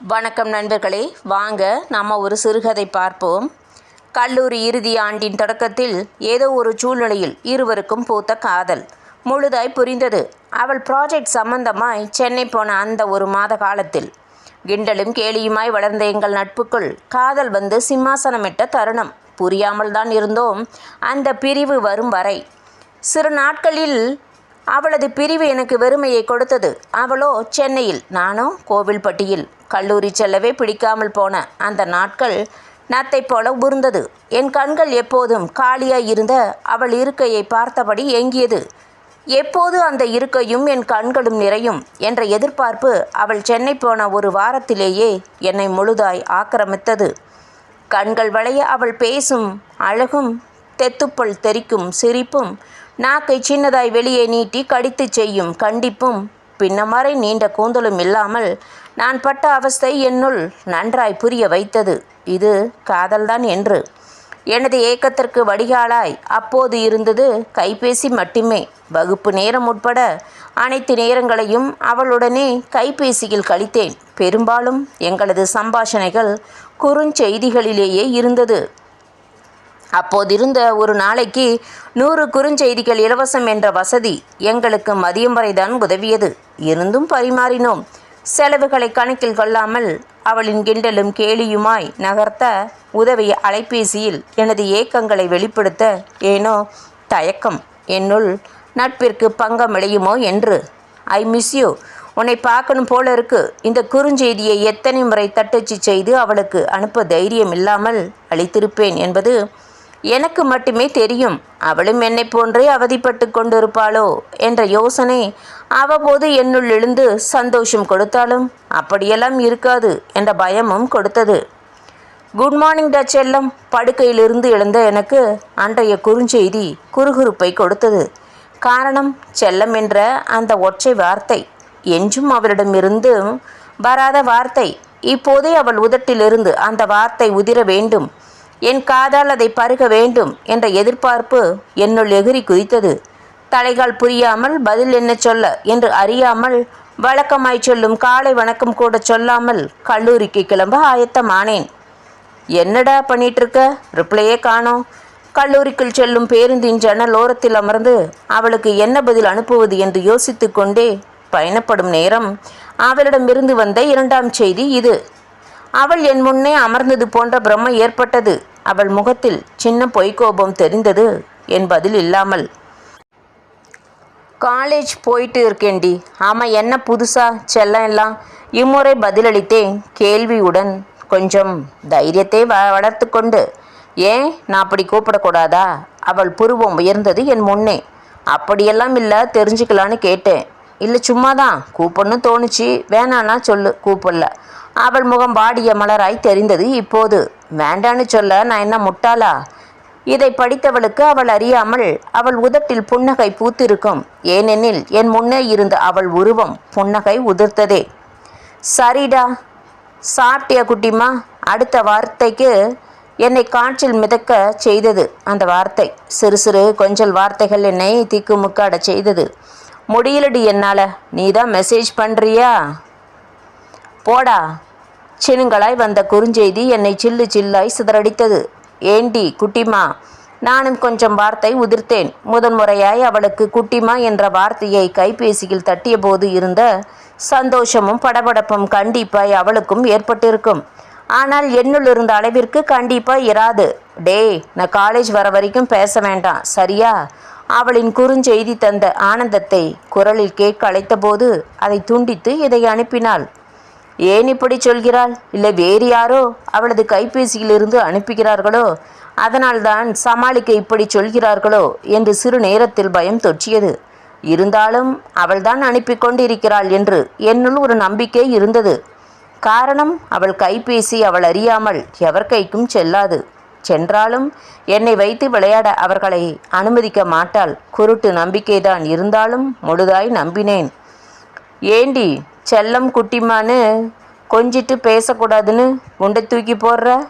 வணக்கம் நண்பர்களே. வாங்க நம்ம ஒரு சிறுகதை பார்ப்போம். கல்லூரி இறுதி ஆண்டின் தொடக்கத்தில் ஏதோ ஒரு சூழ்நிலையில் இருவருக்கும் பூத்த காதல். முழுதாய் புரிந்தது. அவள் ப்ராஜெக்ட் சம்பந்தமாய் சென்னை போன அந்த ஒரு மாத காலத்தில். கிண்டலும் கேலியுமாய் வளர்ந்த எங்கள் நட்புக்குள் காதல் வந்து சிம்மாசனமிட்ட தருணம். புரியாமல் தான் இருந்தோம். அந்த பிரிவு வரும் வரை. சிறு நாட்களில் அவளது பிரிவு எனக்கு வெறுமையை கொடுத்தது. அவளோ சென்னையில் நானோ கோவில்பட்டியில். கல்லூரி செல்லவே பிடிக்காமல் போன அந்த நாட்கள் நத்தை போல உருந்தது என் கண்கள் எப்போதும் காலியாய் இருந்த அவள் இருக்கையை பார்த்தபடி ஏங்கியது. எப்போது அந்த இருக்கையும் என் கண்களும் நிறையும் என்ற எதிர்பார்ப்பு அவள் சென்னை போன ஒரு வாரத்திலேயே என்னை முழுதாய் ஆக்கிரமித்தது. கண்கள் வளைய அவள் பேசும் அழகும் தெத்துப்பல் தெறிக்கும் சிரிப்பும் நாக்கை சின்னதாய் வெளியே நீட்டி கடித்துச் செய்யும் கண்டிப்பும் பின்னமறை நீண்ட கூந்தலும் இல்லாமல் நான் பட்ட அவஸ்தை என்னுள் நன்றாய் புரிய வைத்தது. இது காதல்தான் என்று. எனது ஏக்கத்திற்கு வடிகாலாய் அப்போது இருந்தது கைபேசி மட்டுமே. வகுப்பு நேரம் உட்பட அனைத்து நேரங்களையும் அவளுடனே கைபேசியில் கழித்தேன். பெரும்பாலும் எங்களது சம்பாஷணைகள் குறுஞ்செய்திகளிலேயே இருந்தது. அப்போதிருந்த ஒரு நாளைக்கு நூறு குறுஞ்செய்திகள் இலவசம் என்ற வசதி எங்களுக்கு மதியம் வரைதான் உதவியது. இருந்தும் பரிமாறினோம். செலவுகளை கணக்கில் கொள்ளாமல் அவளின் கிண்டலும் கேலியுமாய் நகர்த்த உதவிய அலைபேசியில் எனது ஏக்கங்களை வெளிப்படுத்த ஏனோ தயக்கம். என்னுள் நட்பிற்கு பங்கம் விளையுமோ என்று. I miss you. உன்னை பார்க்கணும் போல இருக்கு. இந்த குறுஞ்செய்தியை எத்தனை முறை தட்டச்சு செய்து அவளுக்கு அனுப்ப தைரியம் இல்லாமல் அளித்திருப்பேன் என்பது எனக்கு மட்டுமே தெரியும். அவளும் என்னை போன்றே அவதிப்பட்டு கொண்டிருப்பாளோ? என்ற யோசனை அவ்வப்போது என்னுள் எழுந்து சந்தோஷம் கொடுத்தாலும் அப்படியெல்லாம் இருக்காது என்ற பயமும் கொடுத்தது. குட் மார்னிங் டா செல்லம் படுக்கையிலிருந்து எழுந்த எனக்கு அன்றைய குறுஞ்செய்தி குறுகுறுப்பை கொடுத்தது. காரணம் செல்லம் என்ற அந்த ஒற்றை வார்த்தை. என்றும் அவளிடமிருந்து வராத வார்த்தை. இப்போதே அவள் உதட்டிலிருந்து அந்த வார்த்தை உதிர வேண்டும். என் காதால் அதை பருக வேண்டும் என்ற எதிர்பார்ப்பு என்னுள் எகிரி குதித்தது. தலைகால் புரியாமல் பதில் என்ன சொல்ல என்று அறியாமல் வழக்கமாய் சொல்லும் காலை வணக்கம் கூட சொல்லாமல் கல்லூரிக்கு கிளம்ப ஆயத்தமானேன். என்னடா பண்ணிகிட்ருக்க ரிப்ளையே காணோம். கல்லூரிக்குள் செல்லும் பேருந்தின் ஜன்னல் ஓரத்தில் அமர்ந்து அவளுக்கு என்ன பதில் அனுப்புவது என்று யோசித்து கொண்டே பயணப்படும் நேரம். அவளிடமிருந்து வந்த இரண்டாம் செய்தி இது. அவள் என் முன்னே அமர்ந்தது போன்ற பிரம்மை ஏற்பட்டது. அவள் முகத்தில் சின்ன பொய்க்கோபம் தெரிந்தது என் பதில் இல்லாமல். காலேஜ் போயிட்டு இருக்கேண்டி ஆமாம் என்ன புதுசா? செல்லம் எல்லாம் இம்முறை பதிலளித்தேன் கேள்வியுடன். கொஞ்சம் தைரியத்தை வ வளர்த்து கொண்டு ஏன்? நான் அப்படி கூப்பிடக்கூடாதா? அவள் புருவம் உயர்ந்தது என் முன்னே. அப்படியெல்லாம் இல்லை தெரிஞ்சுக்கலான்னு கேட்டேன். இல்லை சும்மா தான் கூப்பிடணும் தோணுச்சு. வேணான்னா சொல்லு. கூப்பிடல. அவள் முகம் வாடிய மலராய் தெரிந்தது. இப்போது வேண்டான்னு சொல்ல நான் என்ன முட்டாளா? இதை படித்தவளுக்கு அவள் அறியாமல் அவள் உதட்டில் புன்னகை பூத்திருக்கும். ஏனெனில் என் முன்னே இருந்த அவள் உருவம் புன்னகை உதிர்த்ததே. சரிடா சாப்பிட்டியா குட்டிமா அடுத்த வார்த்தைக்கு என்னை காற்றில் மிதக்க செய்தது. அந்த வார்த்தை சிறு சிறு கொஞ்சல் வார்த்தைகள் என்னை திக்குமுக்காட செய்தது. முடியலடி என்னால். நீ தான் மெசேஜ் பண்ணுறியா போடா சினுங்களாய் வந்த குறுஞ்செய்தி என்னை சில்லு சில்லாய் சிதறடித்தது. ஏண்டி குட்டிமா நானும் கொஞ்சம் வார்த்தை உதிர்த்தேன். முதன்முறையாய் அவளுக்கு குட்டிமா என்ற வார்த்தையை கைபேசியில் தட்டிய போது இருந்த சந்தோஷமும் படபடப்பும் கண்டிப்பாய் அவளுக்கும் ஏற்பட்டிருக்கும். ஆனால் என்னுள் இருந்த அளவிற்கு கண்டிப்பாக இராது. டேய் நான் காலேஜ் வர வரைக்கும் பேச வேண்டாம். சரியா? அவளின் குறுஞ்செய்தி தந்த ஆனந்தத்தை குரலில் கேட்க அழைத்தபோது அதை துண்டித்து இதை அனுப்பினாள். ஏன் இப்படி சொல்கிறாள்? இல்லை வேறு யாரோ அவளது கைபேசியிலிருந்து அனுப்புகிறார்களோ? அதனால்தான் சமாளிக்க இப்படி சொல்கிறார்களோ? என்று சிறு நேரத்தில் பயம் தொற்றியது. இருந்தாலும் அவள்தான் அனுப்பி கொண்டிருக்கிறாள் என்று என்னுள் ஒரு நம்பிக்கை இருந்தது. காரணம் அவள் கைபேசி அவள் அறியாமல் எவர் கைக்கும் செல்லாது. சென்றாலும் என்னை வைத்து விளையாட அவர்களை அனுமதிக்க மாட்டாள். குருட்டு நம்பிக்கைதான். இருந்தாலும் முழுதாய் நம்பினேன். ஏண்டி செல்லம் குட்டிமான்னு கொஞ்சிட்டு பேசக்கூடாதுன்னு உண்டை தூக்கி போடுற?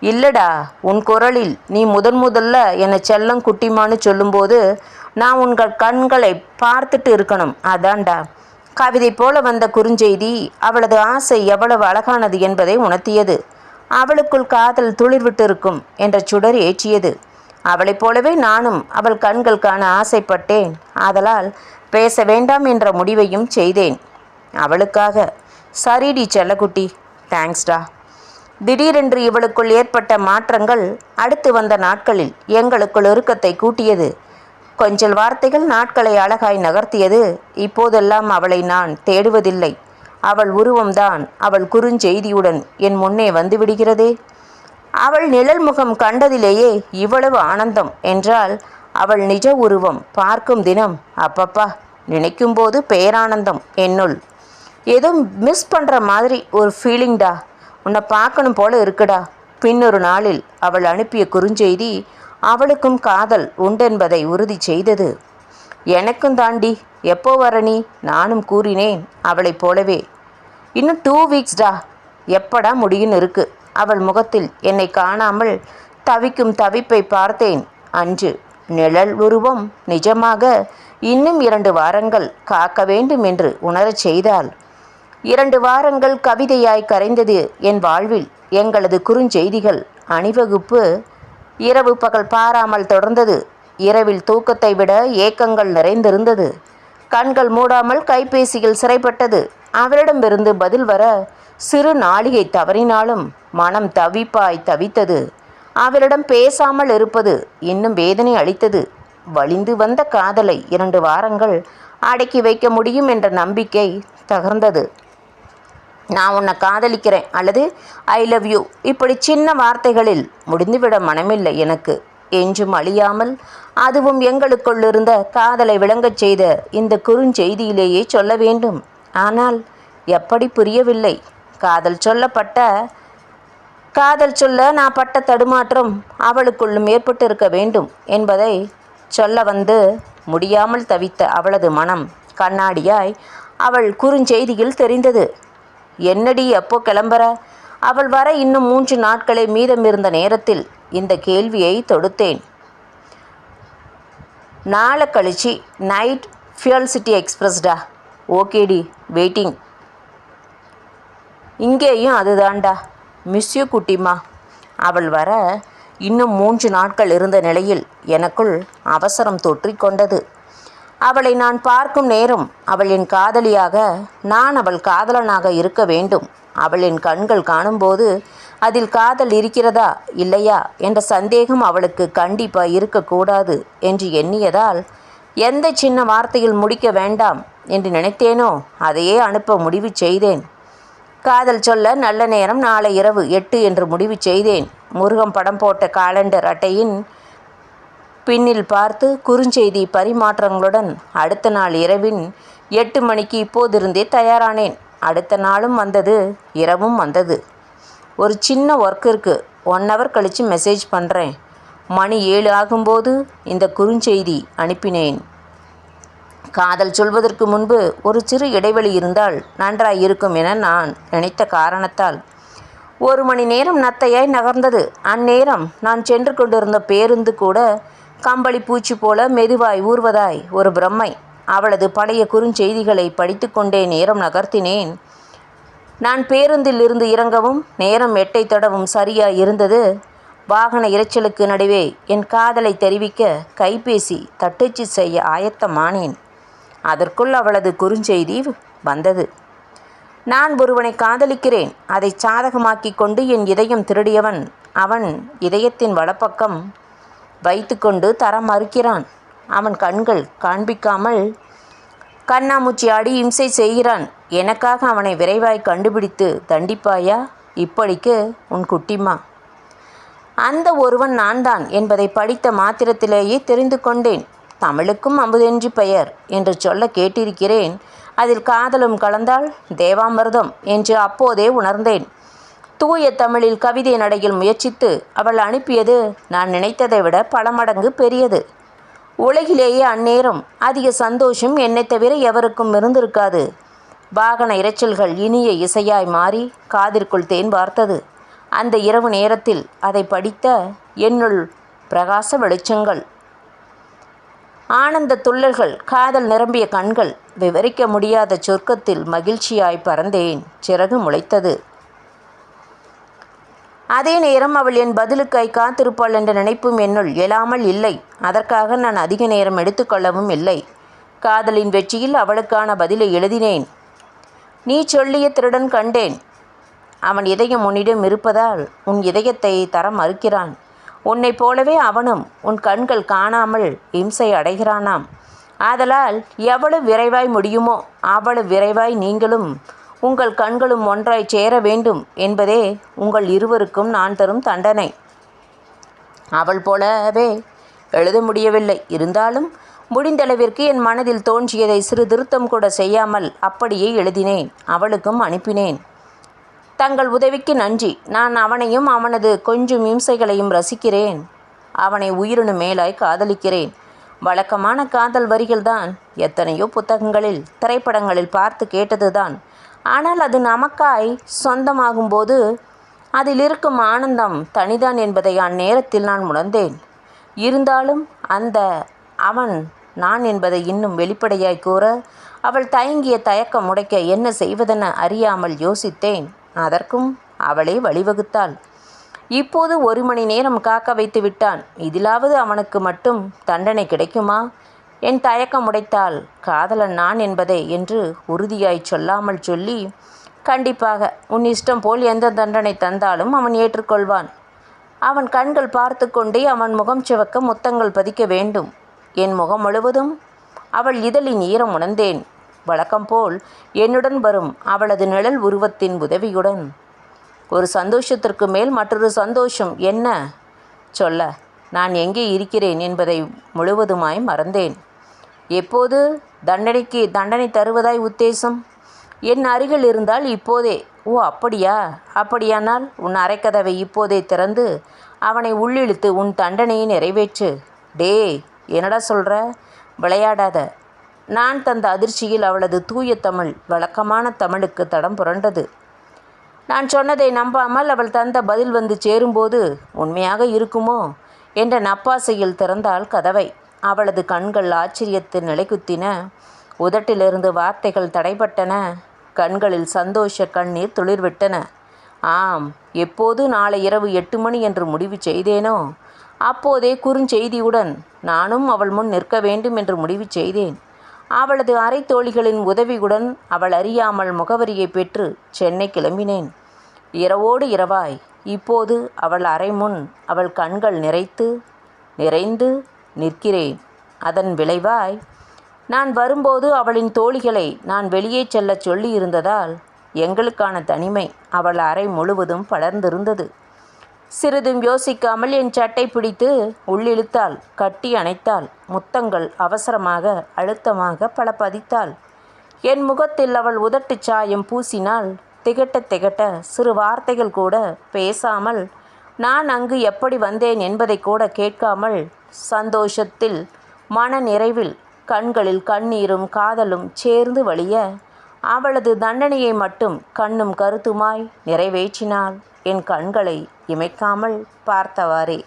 இல்லடா உன் குரலில் நீ முதன் முதல்ல என்னை செல்லம் குட்டிமான்னு சொல்லும்போது நான் உங்கள் கண்களை பார்த்துட்டு இருக்கணும். அதான்டா. கவிதை போல வந்த குறுஞ்செய்தி அவளது ஆசை எவ்வளவு அழகானது என்பதை உணர்த்தியது. அவளுக்குள் காதல் துளிர்விட்டிருக்கும் என்ற சுடர் ஏற்றியது. அவளைப் போலவே நானும் அவள் கண்கள் காண ஆசைப்பட்டேன். ஆதலால் பேச வேண்டாம் என்ற முடிவையும் செய்தேன். அவளுக்காக. சரிடி செல்லக்குட்டி தேங்க்ஸ்டா. திடீரென்று இவளுக்குள் ஏற்பட்ட மாற்றங்கள் அடுத்து வந்த நாட்களில் எங்களுக்குள் இறுக்கத்தை கூட்டியது. கொஞ்சல் வார்த்தைகள் நாட்களை அழகாய் நகர்த்தியது. இப்போதெல்லாம் அவளை நான் தேடுவதில்லை. அவள் உருவம்தான் அவள் குறுஞ்செய்தியுடன் என் முன்னே வந்து விடுகிறதே அவள் நிழல் முகம் கண்டதிலேயே இவ்வளவு ஆனந்தம் என்றால் அவள் நிஜ உருவம் பார்க்கும் தினம் அப்பப்பா. நினைக்கும்போது பேரானந்தம் என்னுள் ஏதோ மிஸ் பண்ணுற மாதிரி ஒரு ஃபீலிங்டா உன்னை பார்க்கணும் போல இருக்குடா. பின்னொரு நாளில் அவள் அனுப்பிய குறுஞ்செய்தி அவளுக்கும் காதல் உண்டென்பதை உறுதி செய்தது. எனக்கும் தாண்டி எப்போ வர நீ? நானும் கூறினேன். அவளைப் போலவே. இன்னும் டூ. வீக்ஸ்டா எப்படா முடியும்னு இருக்கு. அவள் முகத்தில் என்னை காணாமல் தவிக்கும் தவிப்பை பார்த்தேன். அன்று நிழல் உருவம். நிஜமாக இன்னும் இரண்டு வாரங்கள் காக்க வேண்டும் என்று உணரச் செய்தாள். இரண்டு வாரங்கள் கவிதையாய் கரைந்தது என் வாழ்வில். எங்களது குறுஞ்செய்திகள் அணிவகுப்பு. இரவு பகல் பாராமல் தொடர்ந்தது. இரவில் தூக்கத்தை விட ஏக்கங்கள் நிறைந்திருந்தது. கண்கள் மூடாமல் கைபேசியில் சிறைப்பட்டது. அவரிடமிருந்து பதில் வர சிறு நாளிகை தவறினாலும் மனம் தவிப்பாய் தவித்தது. அவரிடம் பேசாமல் இருப்பது இன்னும் வேதனை அளித்தது. வலிந்து வந்த காதலை இரண்டு வாரங்கள் அடக்கி வைக்க முடியும் என்ற நம்பிக்கை தகர்ந்தது. நான் உன்னை காதலிக்கிறேன் அல்லது ஐ லவ் யூ இப்படி சின்ன வார்த்தைகளில் முடிந்துவிட மனமில்லை எனக்கு. என்றும் அழியாமல் அதுவும் எங்களுக்குள் இருந்த காதலை விளங்கச் செய்த இந்த குறுஞ்செய்தியிலேயே சொல்ல வேண்டும். ஆனால் எப்படி புரியவில்லை. காதல் சொல்லப்பட்ட காதல் சொல்ல நான் பட்ட தடுமாற்றம் அவளுக்குள்ளும் ஏற்பட்டிருக்க வேண்டும் என்பதை சொல்ல வந்து முடியாமல் தவித்த அவளது மனம் கண்ணாடியாய் அவள் குறுஞ்செய்தியில் தெரிந்தது. என்னடி எப்போ கிளம்புற? அவள் வர இன்னும் மூன்று நாட்களே மீதமிருந்த நேரத்தில் இந்த கேள்வியை தொடுத்தேன். நாளை கழிச்சு நைட் ஃபியூல் சிட்டி எக்ஸ்பிரஸ்டா ஓகேடி வெயிட்டிங் இங்கேயும் அதுதான்டா. மிஸ் யூ குட்டிமா அவள் வர இன்னும் மூன்று நாட்கள் இருந்த நிலையில் எனக்குள் அவசரம் தொற்றிக்கொண்டது அவளை நான் பார்க்கும் நேரம் அவள் என் காதலியாக நான் அவள் காதலனாக இருக்க வேண்டும். அவள் என் கண்கள் காணும்போது அதில் காதல் இருக்கிறதா இல்லையா? என்ற சந்தேகம் அவளுக்கு கண்டிப்பாக இருக்கக்கூடாது என்று எண்ணியதால் எந்த சின்ன வார்த்தையில் முடிக்க வேண்டாம் என்று நினைத்தேனோ அதையே அனுப்ப முடிவு செய்தேன். காதல் சொல்ல நல்ல நேரம் நாளை இரவு எட்டு என்று முடிவு செய்தேன். முருகம் படம் போட்ட காலண்டர் அட்டையின் பின்னில் பார்த்து குறுஞ்செய்தி பரிமாற்றங்களுடன் அடுத்த நாள் இரவின் எட்டு மணிக்கு இப்போதிருந்தே தயாரானேன். அடுத்த நாளும் வந்தது இரவும் வந்தது. ஒரு சின்ன ஒர்க் இருக்குது ஒன் ஹவர் கழித்து மெசேஜ் பண்ணுறேன் மணி ஏழு ஆகும்போது இந்த குறுஞ்செய்தி அனுப்பினேன். காதல் சொல்வதற்கு முன்பு ஒரு சிறு இடைவெளி இருந்தால் நன்றாய் இருக்கும் என நான் நினைத்த காரணத்தால். ஒரு மணி நேரம் நத்தையாய் நகர்ந்தது. அந்நேரம் நான் சென்று கொண்டிருந்த பேருந்து கூட கம்பளி பூச்சி போல மெதுவாய் ஊர்வதாய் ஒரு பிரம்மை. அவளது பழைய குறுஞ்செய்திகளை படித்து கொண்டே நேரம் நகர்த்தினேன். நான் பேருந்தில் இருந்து இறங்கவும் நேரம் எட்டை தொடவும் சரியாய் இருந்தது. வாகன இரைச்சலுக்கு நடுவே என் காதலை தெரிவிக்க கைபேசி தட்டச்சு செய்ய ஆயத்தமானேன். அதற்குள் அவளது குறுஞ்செய்தி வந்தது. நான் ஒருவனை காதலிக்கிறேன். அதை சாதகமாக்கி கொண்டு என் இதயம் திருடியவன். அவன் இதயத்தின் வலப்பக்கம் வைத்துக்கொண்டு தர மறுக்கிறான். அவன் கண்கள் காண்பிக்காமல் கண்ணாமூச்சி ஆடி இம்சை செய்கிறான். எனக்காக அவனை விரைவாய் கண்டுபிடித்து தண்டிப்பாயா? இப்படிக்கு உன் குட்டிமா? அந்த ஒருவன் நான்தான் என்பதை படித்த மாத்திரத்திலேயே தெரிந்து கொண்டேன். தமிழுக்கும் அமுதென்று பெயர் என்று சொல்ல கேட்டிருக்கிறேன். அதில் காதலும் கலந்தால் தேவாமிர்தம் என்று அப்போதே உணர்ந்தேன். தூய தமிழில் கவிதை நடையில் முயற்சித்து அவள் அனுப்பியது நான் நினைத்ததை விட பல மடங்கு பெரியது. உலகிலேயே அந்நேரம் அதிக சந்தோஷம் என்னை தவிர எவருக்கும் இருந்திருக்காது. வாகன இரைச்சல்கள் இனிய இசையாய் மாறி காதிற்குள் தேன் பார்த்தது அந்த இரவு நேரத்தில் அதை படித்த என்னுள் பிரகாச வெளிச்சங்கள். ஆனந்த துள்ளல்கள் காதல் நிரம்பிய கண்கள் விவரிக்க முடியாத சொர்க்கத்தில் மகிழ்ச்சியாய் பறந்தேன். சிறகு முளைத்தது. அதே நேரம் அவள் என் பதிலுக்கை காத்திருப்பாள் என்ற நினைப்பும் என்னுள் எழாமல் இல்லை. அதற்காக நான் அதிக நேரம் எடுத்துக்கொள்ளவும் இல்லை. காதலின் வெற்றியில் அவளுக்கான பதிலை எழுதினேன். நீ சொல்லிய திருடன் கண்டேன். அவன் இதயம் உன்னிடம் இருப்பதால் உன் இதயத்தை தர மறுக்கிறான். உன்னைப் போலவே அவனும் உன் கண்கள் காணாமல் இம்சை அடைகிறானாம். ஆதலால் எவ்வளவு விரைவாய் முடியுமோ அவ்வளவு விரைவாய் நீங்களும் உங்கள் கண்களும் ஒன்றாய் சேர வேண்டும் என்பதே உங்கள் இருவருக்கும் நான் தரும் தண்டனை. அவள் போலவே எழுத முடியவில்லை. இருந்தாலும் முடிந்தளவிற்கு என் மனதில் தோன்றியதை சிறு திருத்தம் கூட செய்யாமல் அப்படியே எழுதினேன் அவளுக்கும் அனுப்பினேன். தங்கள் உதவிக்கு நன்றி. நான் அவனையும் அவனது கொஞ்சம் இம்சைகளையும் ரசிக்கிறேன். அவனை உயிரினு மேலாய் காதலிக்கிறேன். வழக்கமான காதல் வரிகள்தான். எத்தனையோ புத்தகங்களில் திரைப்படங்களில் பார்த்து கேட்டதுதான். ஆனால் அது நமக்காய் சொந்தமாகும்போது அதில் இருக்கும் ஆனந்தம் தனிதான் என்பதை அந்நேரத்தில் நான் உணர்ந்தேன். இருந்தாலும் அந்த அவன் நான் என்பதை இன்னும் வெளிப்படையாய் கூற அவள் தயங்கிய தயக்கம் உடைக்க என்ன செய்வதென அறியாமல் யோசித்தேன். அதற்கும் அவளே வழிவகுத்தாள். இப்போது ஒரு மணி நேரம் காக்க வைத்து விட்டான். இதிலாவது அவனுக்கு மட்டும் தண்டனை கிடைக்குமா? என் தயக்கம் உடைத்தால் காதலன் நான் என்பதை என்று உறுதியாய் சொல்லாமல் சொல்லி கண்டிப்பாக உன் இஷ்டம் போல் எந்த தண்டனை தந்தாலும் அவன் ஏற்றுக்கொள்வான். அவன் கண்கள் பார்த்து கொண்டே அவன் முகம் சிவக்க முத்தங்கள் பதிக்க வேண்டும். என் முகம் முழுவதும் அவள் இதழின் ஈரம் உணர்ந்தேன். வழக்கம் போல் என்னுடன் வரும் அவளது நிழல் உருவத்தின் உதவியுடன். ஒரு சந்தோஷத்திற்கு மேல் மற்றொரு சந்தோஷம் என்ன? சொல்ல நான் எங்கே இருக்கிறேன் என்பதை முழுவதுமாய் மறந்தேன். எப்போது? தண்டனைக்கு தண்டனை தருவதாய் உத்தேசம்? என் அருகில் இருந்தால் இப்போதே. ஓ அப்படியா? அப்படியானால் உன் அரைக்கதவை இப்போதே திறந்து அவனை உள்ளிழுத்து உன் தண்டனையை நிறைவேற்று. டே என்னடா சொல்கிற விளையாடாத. நான் தந்த அதிர்ச்சியில் அவளது தூய தமிழ் வழக்கமான தமிழுக்கு தடம் புரண்டது. நான் சொன்னதை நம்பாமல் அவள் தந்த பதில் வந்து சேரும்போது உண்மையாக இருக்குமோ? என்ற நப்பாசையில் திறந்தாள் கதவை. அவளது கண்கள் ஆச்சரியத்தில் நிலைக்குத்தின உதட்டிலிருந்து வார்த்தைகள் தடைபட்டன. கண்களில் சந்தோஷ கண்ணீர் துளிர்விட்டன. ஆம் எப்போது நாளை இரவு எட்டு மணி என்று முடிவு செய்தேனோ அப்போதே குறுஞ்செய்தியுடன் நானும் அவள் முன் நிற்க வேண்டும் என்று முடிவு செய்தேன். அவளது அரை தோழிகளின் உதவியுடன் அவள் அறியாமல் முகவரியை பெற்று சென்னை கிளம்பினேன். இரவோடு இரவாய். இப்போது அவள் அறை முன் அவள் கண்கள் நிறைத்து நிறைந்து நிற்கிறேன். அதன் விளைவாய் நான் வரும்போது அவளின் தோழிகளை நான் வெளியே செல்லச் சொல்லியிருந்ததால் எங்களுக்கான தனிமை அவள் அறை முழுவதும் படர்ந்திருந்தது. சிறிதும் யோசிக்காமல் என் சட்டை பிடித்து உள்ளிழுத்தாள் கட்டி அணைத்தாள் முத்தங்கள் அவசரமாக அழுத்தமாக பல பதித்தாள் என் முகத்தில் அவள் உதட்டுச் சாயம் பூசினால் திகட்ட திகட்ட சிறு வார்த்தைகள் கூட பேசாமல் நான் அங்கு எப்படி வந்தேன் என்பதை கூட கேட்காமல் சந்தோஷத்தில் மன நிறைவில் கண்களில் கண்ணீரும் காதலும் சேர்ந்து வழிய அவளது தண்டனையை மட்டும் கண்ணும் கருத்துமாய் நிறைவேற்றினாள். என் கண்களை இமைக்காமல் பார்த்தவாறே.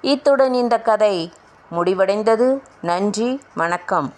இத்துடன் இந்த கதை முடிவடைந்தது. நன்றி வணக்கம்.